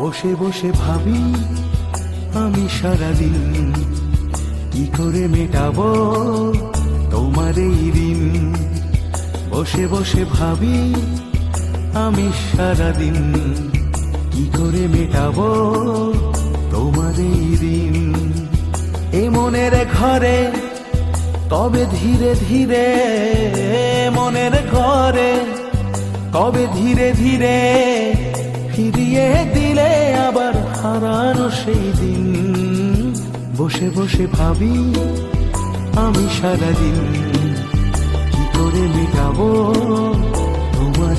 বসে বসে ভাবি, আমি সারাদিন কি করে মেটাব তোমার এই দিন? বসে বসে ভাবি, আমি সারাদিন কি করে মেটাব তোমার এই দিন? এ মনের ঘরে তবে ধীরে ধীরে মনের ঘরে, তবে ধীরে ধীরে ফিরিয়ে দিলে আবার হারানো সেই দিন। বসে বসে ভাবি আমি সারাদিন কি করে মেটাবো তোমার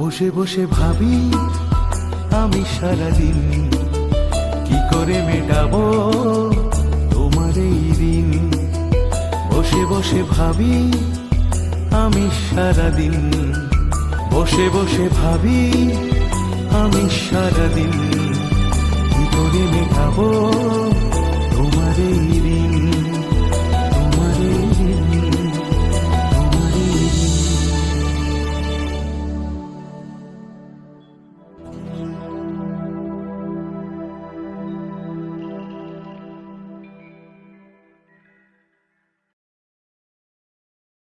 বসে বসে ভাবি, আমি সারাদিন কি করে মেটাবো তোমার এই ঋণ বসে বসে ভাবি, আমি সারাদিন। বসে বসে ভাবি, আমি সারাদিন কি করে মেটাবো